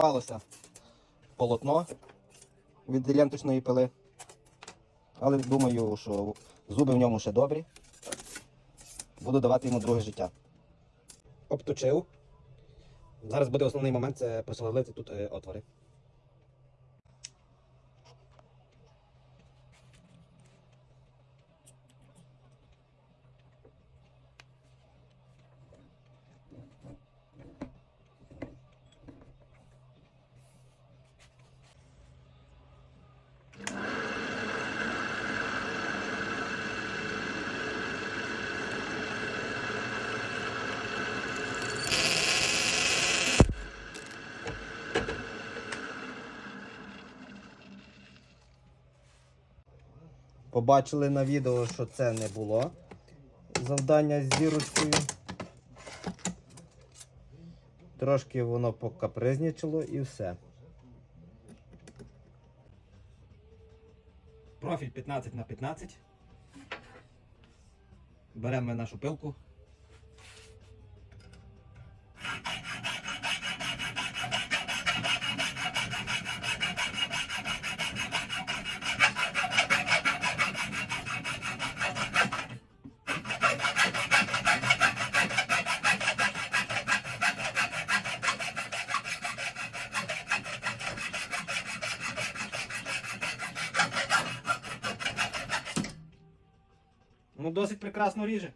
Попалося полотно від ленточної пили. Але думаю, що зуби в ньому ще добрі. Буду давати йому друге життя. Обточив. Зараз буде основний момент це просверлити тут е, отвори. Побачили на відео, що це не було завдання з зірочкою. Трошки воно покапризнічило і все. Профіль 15 на 15. Беремо нашу пилку. Ну, досить прекрасно ріже.